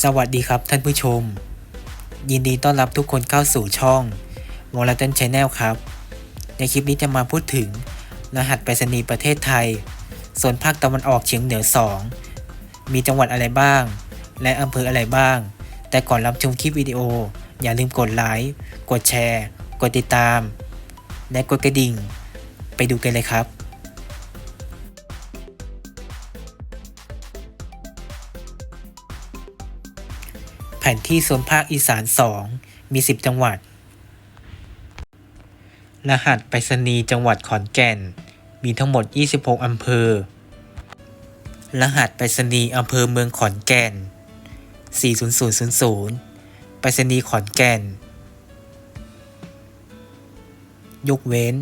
สวัสดีครับท่านผู้ชม ยินดีต้อนรับทุกคนเข้าสู่ช่องวอลเลตันชาแนลครับ ในคลิปนี้จะมาพูดถึง รหัสไปรษณีย์ประเทศไทยส่วนภาคตะวันออกเฉียงเหนือ 2 มีจังหวัดอะไรบ้าง และอำเภออะไรบ้าง แต่ก่อนรับชมคลิปวิดีโอ อย่าลืมกดไลค์กดแชร์ กดติดตาม และกดกระดิ่ง ไปดูกันเลยครับ นที่โซนภาคอีสาน 2 มี 10 จังหวัด รหัสไปรษณีย์จังหวัดขอนแก่น มีทั้งหมด 26 อำเภอ รหัสไปรษณีย์อำเภอเมืองขอนแก่น 40000 ไปรษณีย์ขอนแก่น ยกเว้น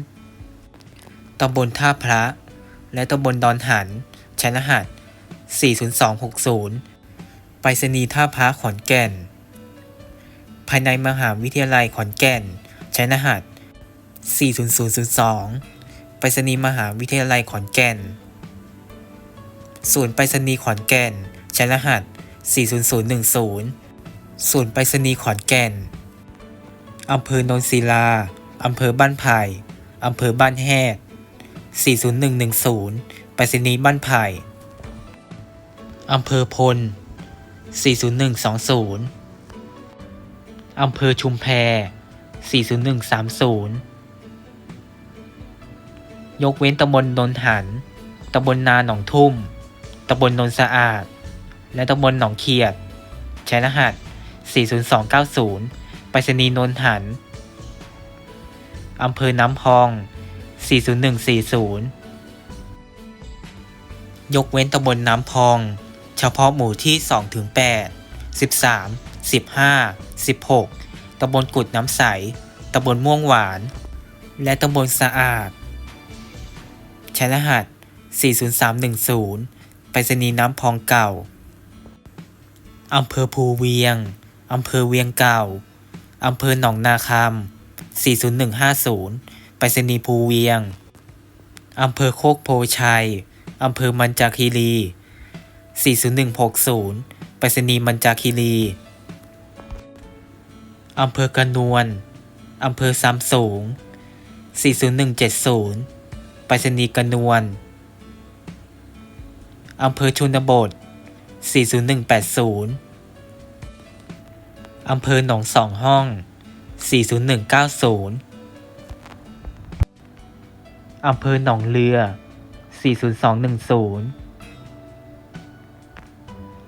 ตำบลท่าพระ และตำบลดอนหัน ใช้รหัส 40260 ไปรษณีย์ท่าพระขอนแก่น ภายในมหาวิทยาลัยขอนแก่น ใช้รหัส 40002 ไปรษณีย์มหาวิทยาลัยขอนแก่น ศูนย์ไปรษณีย์ขอนแก่น ใช้รหัส 40010 ศูนย์ไปรษณีย์ขอนแก่น อำเภอโนนศิลา อำเภอบ้านไผ่ อำเภอบ้านแฮด40110 ไปรษณีย์บ้านไผ่ อำเภอพล 40120 อำเภอชุมแพ 40130 ยกเว้นตำบลนนหัน ตำบลนาหนองทุ่ม ตำบลนนสะอาด และตำบลหนองเขียด ใช้รหัส 40290 ไปรษณีย์นนหัน อำเภอน้ำพอง 40140 ยกเว้นตำบลน้ำพอง เฉพาะหมู่ที่ 2 ถึง 8 13 15 16 ตำบลกุดน้ำใส ตำบลม่วงหวาน และตำบลสะอาด ใช้รหัส 40310 ไปรษณีย์น้ำพองเก่า อำเภอภูเวียง อำเภอเวียงเก่า อำเภอหนองนาคำ 40150 ไปรษณีย์ภูเวียง อำเภอโคกโพชัย อำเภอมันจาคีรี 40160 ไปรษณีย์มันจาคีรี อำเภอกระนวลอำเภอซ้ำสูง 40170 ไปรษณีย์กระนวลอำเภอชุนบท 40180 อำเภอหนองสองห้อง 40190อำเภอหนองเรือ 40210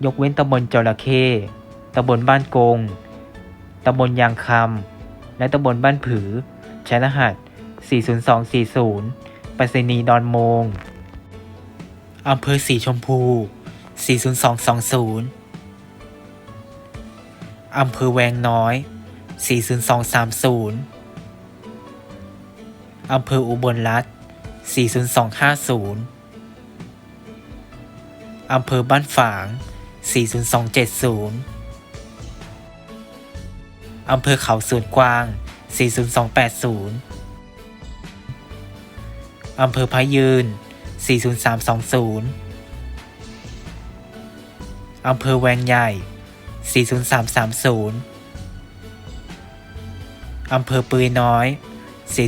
ยกเว้นตำบลจระเข้ตำบลบ้านกงตำบลยางคำและตำบลบ้านผือ ใช้รหัส 40240 ไปรษณีย์ดอนโมง อำเภอสีชมพู 40220 อำเภอแวงน้อย 40230 อำเภออุบลรัฐ 40250 อำเภอบ้านฝาง 40270 อำเภอเขาสวนกวาง 40280 อำเภอพะยืน 40320 อำเภอแวงใหญ่ 40330 อำเภอปืยน้อย 40340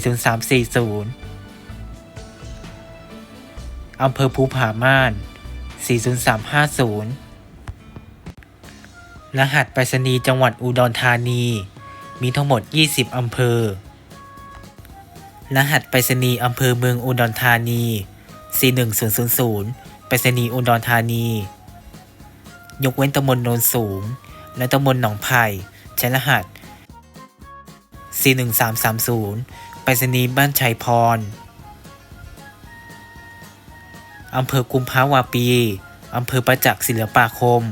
อำเภอภูผาม่าน 40350 รหัสไปรษณีย์จังหวัดอุดรธานี มีทั้งหมด 20 อำเภอ รหัสไปรษณีย์อำเภอเมืองอุดรธานี 41000 ไปรษณีย์อุดรธานี ยกเว้นตำบลโนนสูง และตำบลหนองไผ่ใช้รหัส 41330 ไปรษณีย์บ้านชัยพร อำเภอกุมภาวาปี อำเภอประจักษ์ศิลปาคม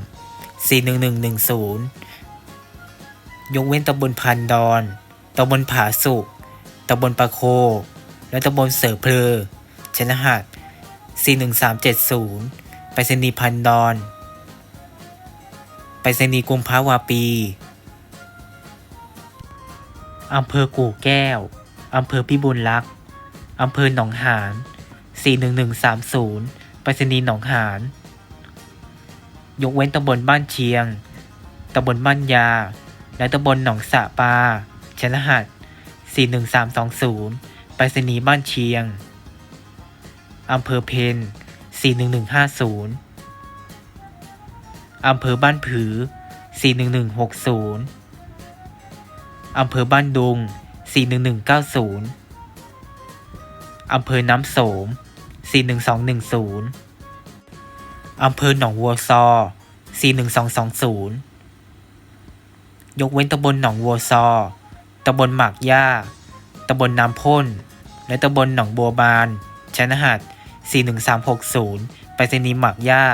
41110 ยกเว้นตำบลพันดอนตำบลผาสุกตำบลปะโค และตำบลเสือเพลอช้รหัส41370 ไปรษณีย์พันดอน ไปรษณีย์กุมภาวาปีอำเภอกู่แก้ว อำเภอพิบูลรักษ์ อำเภอหนองหาน 41130 ไปรษณีย์หนองหาน ยกเว้นตำบลบ้านเชียง ตำบลบ้านยา และตำบลหนองสะปาช้รหัส41320 ไปรษณีย์บ้านเชียง อำเภอเพน41150 อำเภอบ้านผือ 41160 อำเภอบ้านดุง 41190 อำเภอน้ำโสม 41210 อำเภอหนองวัวซอ 41220 ยกเว้นตำบลหนองวัวซอ ตำบลหมากย่า ตำบลน้ำพ่น และตำบลหนองบัวบานช้รหัส 41360 ไปรษณีย์หมากย่า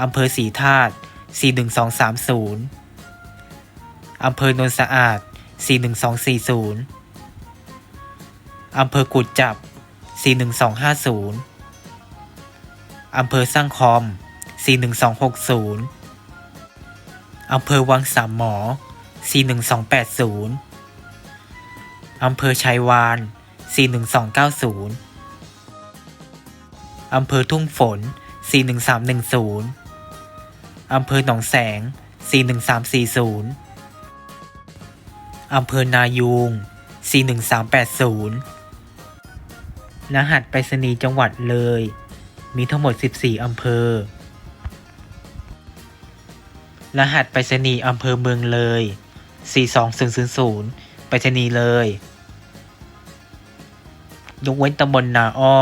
อำเภอสีธาตุ 41230 อำเภอโนนสะอาด 41240 อำเภอกุดจับ 41250 อำเภอสร้างคอม 41260 อำเภอวังสามหมอ 41280 อำเภอชัยวาน 41290 อำเภอทุ่งฝน 41310 อำเภอหนองแสง 41340 อำเภอนายูง 41380 รหัสไปรษณีย์จังหวัดเลย มีทั้งหมด 14 อำเภอ รหัสไปรษณีย์อำเภอเมืองเลย 42000 ไปรษณีย์เลยยกเว้นตำบลนาอ้อ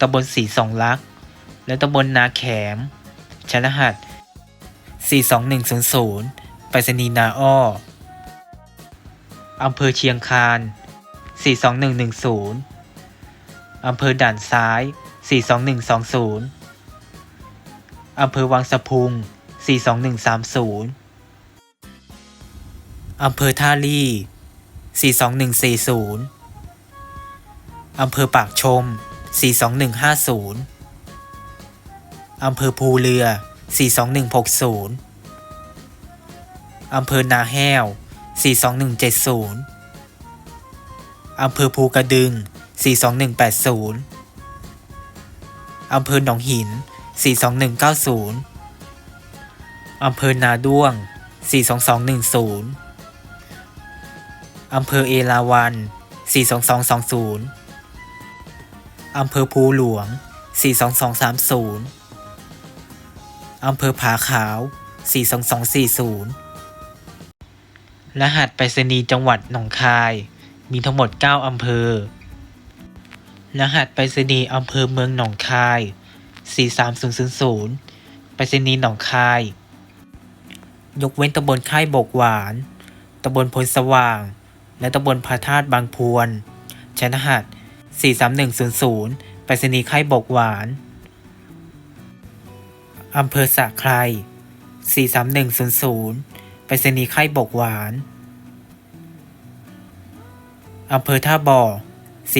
ตำบลสีสองลัก และตำบลนาแขมใช้รหัส 42100 ไปรษณีย์นาอ้อ อำเภอเชียงคาน 42110 อำเภอด่านซ้าย 42120 อำเภอวังสะพุง 42130 อำเภอท่าลี่ 42140 อำเภอปากชม 42150 อำเภอภูเรือ 42160 อำเภอนาแห้ว 42170 อำเภอภูกระดึง 42180 อำเภอหนองหิน 42190 อำเภอนาด้วง 42210 อำเภอเอราวัน 42220 อำเภอภูหลวง 42230 อำเภอผาขาว 42240 รหัสไปรษณีย์จังหวัดหนองคาย มีทั้งหมด 9 อำเภอ รหัสไปรษณีย์อำเภอเมืองหนองคาย 43000 ไปรษณีย์หนองคาย ยกเว้นตำบลค่ายบกหวาน ตำบลพลสว่าง และตำบลพระธาตุบางพวน ใช้รหัส 43100 ไปรษณีย์ค่ายบกหวาน อำเภอสะไคร43100 ไปรษณีย์ค่ายบกหวาน อำเภอท่าบ่อ 43110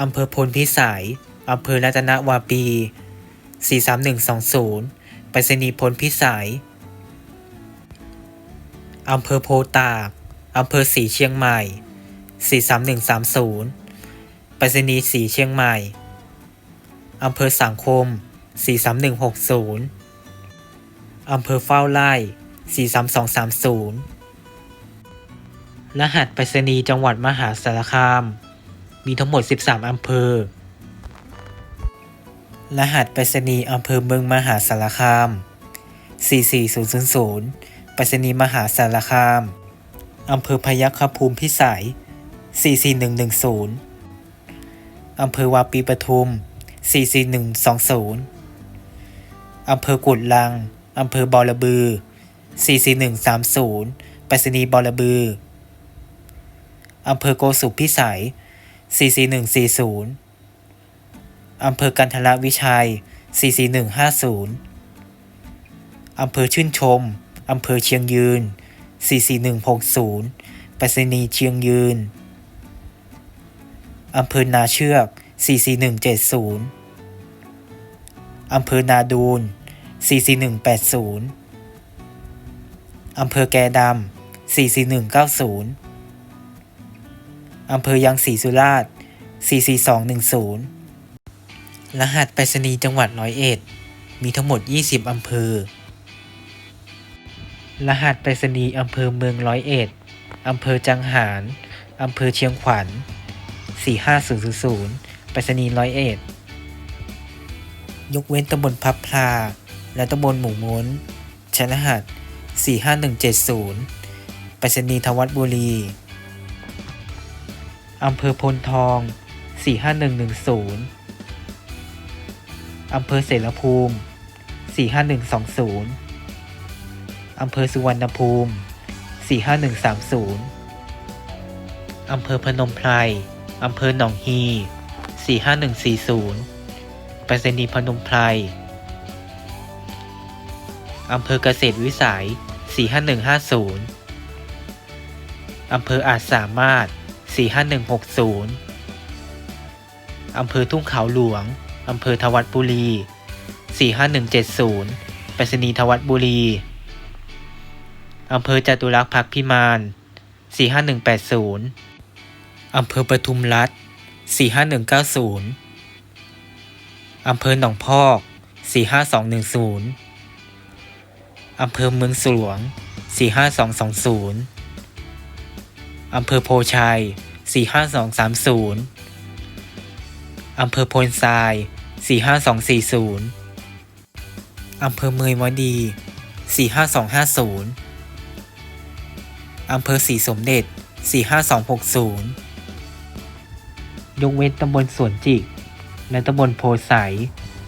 อำเภอพลพิสัย อำเภอรัตนวาปี 43120 ไปรษณีย์พลพิสัย อำเภอโพตาก อำเภอสีเชียงใหม่ 43130 ไปรษณีย์สีเชียงใหม่ อำเภอสังคม 43160 อำเภอเฝ้าไร่ 43230 รหัสไปรษณีย์จังหวัดมหาสารคาม มีทั้งหมด 13 อำเภอ รหัสไปรษณีย์อำเภอเมืองมหาสารคาม 44000 ไปรษณีย์มหาสารคาม อำเภอพยัคฆภูมิพิสัย 44110 อำเภอวาปีปทุม 44120 อำเภอกุดลัง อำเภอบอระบือ 44130 ไปรษณีย์บอระบือ อำเภอโกสุพิสัย 44140 อำเภอกันทรวิชัย 44150 อำเภอชื่นชม อำเภอเชียงยืน 44160ไปรษณีย์เชียงยืน อำเภอนาเชือก 44170 อำเภอนาดูน 44180 อำเภอแกดำ44190 อำเภอยังศรีสุราษฎร์44210 รหัสไปรษณีย์จังหวัดร้อยเอ็ด มีทั้งหมด 20 อำเภอ รหัสไปรษณีย์อำเภอเมืองร้อยเอ็ด อำเภอจังหาร อำเภอเชียงขวัญ 45000 ไปรษณีย์ร้อยเอ็ด ยกเว้นตำบลพับพลา และตำบลหมู่ม้นใช้รหัส 45170 ไปรษณีย์ทวัดบุรี อำเภอพลทอง 45110 อำเภอเสรภูมิ 45120 อำเภอสุวรรณภูมิ 45130 อำเภอพนมไพร อำเภอหนองฮี 45140ไปรษณีย์พนมไพร อำเภอเกษตรวิสัย 45150 อำเภออาจสามารถ 45160 อำเภอทุ่งเขาหลวง อำเภอทวัดบุรี 45170 ไปรษณีย์ทวัดบุรี อำเภอจตุรักษ์พักพิมาน 45180 อำเภอปทุมรัฐ 45190 อำเภอหนองพอก 45210อำเภอเมืองสลวง 45220 อำเภอโพชัย 45230 อำเภอโพนทราย 45240 อำเภอเมยวดี 45250 อำเภอศรีสมเด็จ 45260 ยกเว้นตำบลสวนจิก และตำบลโพไสย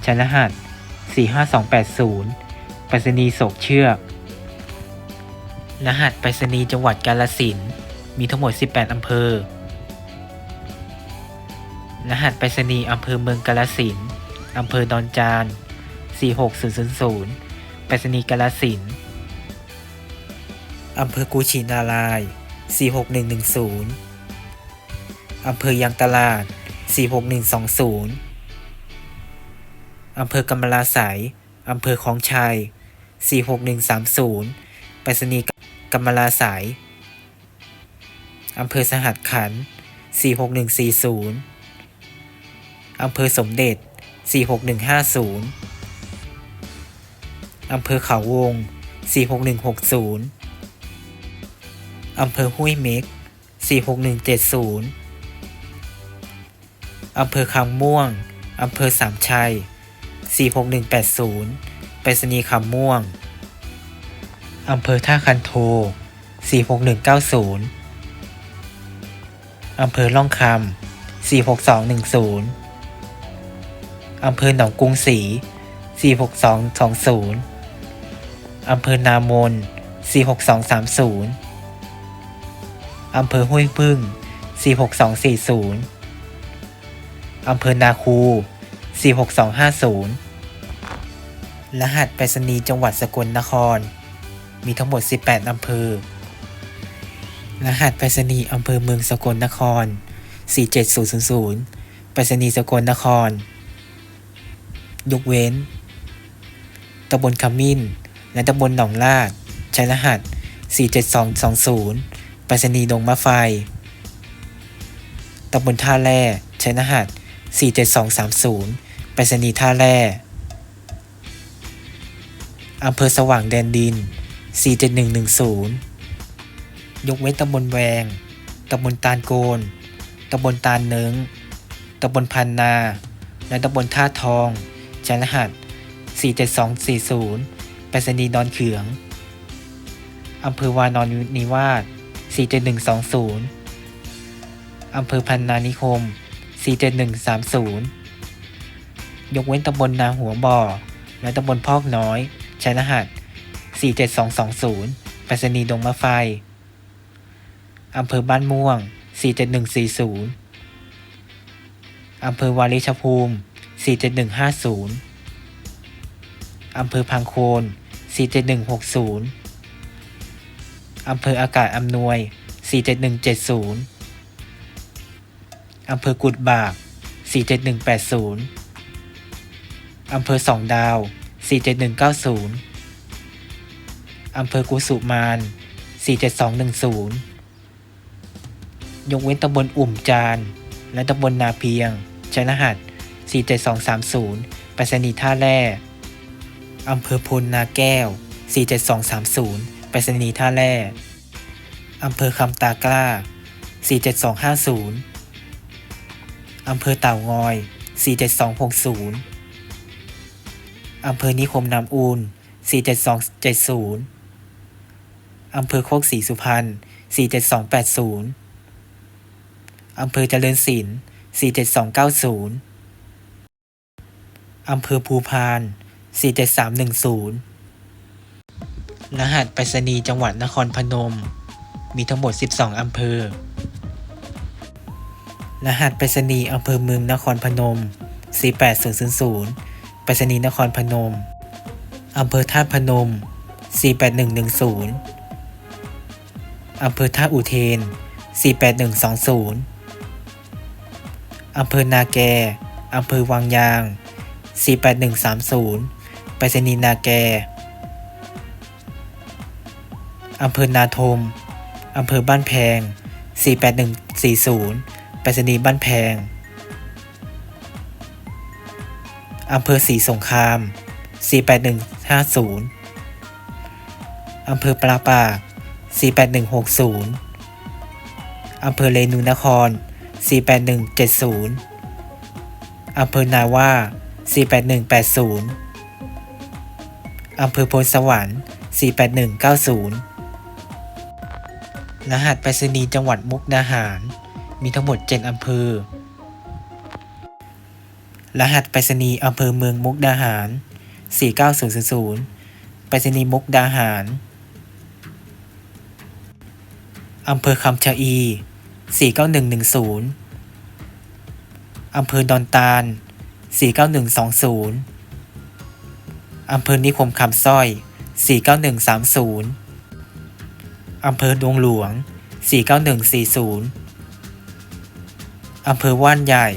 ชนรหัส45280ไปรษณีย์โศกเชือกรหัสไปรษณีย์จังหวัดกาฬสิน มีทั้งหมด 18 อำเภอ รหัสไปรษณีย์อำเภอเมืองกาฬสินอำเภอดอนจาน 46000 ไปรษณีย์กาฬสินอำเภอกุชินาราย 46110 อำเภอยางตลาด 46120 อำเภอกำมะลาไสยอำเภอคลองชัย 46130 ไปรษณีย์กำมะลาไสยอำเภอสหัสขันธ์46140 อำเภอสมเด็จ 46150 อำเภอเขาวง 46160 อำเภอห้วยเม็ก 46170 อำเภอคำม่วง อำเภอสามชัย 46180 ไปรษณีย์คำม่วง อำเภอท่าคันโท 46190 อำเภอล่องคำ46210 อำเภอหนองกรุงศรี 46220 อำเภอนามน 46230 อำเภอห้วยพึ่ง 46240 อำเภอนาคู 46250 รหัสไปรษณีย์จังหวัดสกลนคร มีทั้งหมด 18 อำเภอ รหัสไปรษณีย์อำเภอเมืองสกลนคร 47000 ไปรษณีย์สกลนคร ยกเว้นตำบลขมิ้น และตำบลหนองลาดใช้รหัส 47220ไปรษณีย์ดงมะไฟตำบลท่าแร่ใช้รหัส 47230ไปรษณีย์ท่าแร่อำเภอสว่างแดนดิน 47110 ยกเว้นตำบลแวง ตำบลตาลโกน ตำบลตาลเนิง ตำบลพันนา และตำบลท่าทอง ชรหัส 47240ไปรษณีย์ดอนเขืองอำเภอวานอนนิวาส47120อำเภอพันนานิคม 47130 ยกเว้นตำบลนาหัวบ่อ และตำบลพอกน้อยใช้รหัส 47220ไปรษณีย์ดงมะไฟอำเภอบ้านม่วง 47140อำเภอวาริชภูมิ 47150 อำเภอพังโคน 47160 อำเภออากาศอำนวย 47170 อำเภอกุดบาก 47180 อำเภอสองดาว 47190 อำเภอกุสุมาน 47210 ยกเว้นตำบลอุ่มจาน และตำบลนาเพียงช้รหัส 47230ไปรษณีย์ท่าแร่อำเภอพลนาแก้ว 47230ไปรษณีย์ท่าแร่อำเภอคำตากล้า 47250อำเภอเต่างอย 47260อำเภอนิคมน้ำอูน47270อำเภอโคกศรีสุพรรณ 47280อำเภอเจริญศิลป์47290 อำเภอภูพาน 47310 รหัสไปรษณีย์จังหวัดนครพนม มีทั้งหมด 12 อำเภอ รหัสไปรษณีย์อำเภอเมืองนครพนม 48000 ไปรษณีย์นครพนม อำเภอท่าพนม 48110 อำเภอท่าอุเทน 48120 อำเภอนาแก อำเภอวังยาง 48130 ไปรษณีย์นาแก อำเภอนาทม อำเภอบ้านแพง 48140 ไปรษณีย์บ้านแพง อำเภอศรีสงคราม 48150 อำเภอปราปาก 48160 อำเภอเรนูนคร 48170 อำเภอนาว่า 48180 อำเภอโพนสวรรค์ 48190 รหัสไปรษณีย์จังหวัดมุกดาหาร มีทั้งหมด 7 อำเภอ รหัสไปรษณีย์อำเภอเมืองมุกดาหาร 49000 ไปรษณีย์มุกดาหาร อำเภอคำชะอี 49110 อำเภอดอนตาล 49120 อำเภอนิคมคำสร้อย 49130 อำเภอดงหลวง 49140 อำเภอว่านใหญ่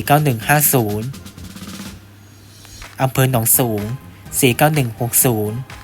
49150 อำเภอหนองสูง 49160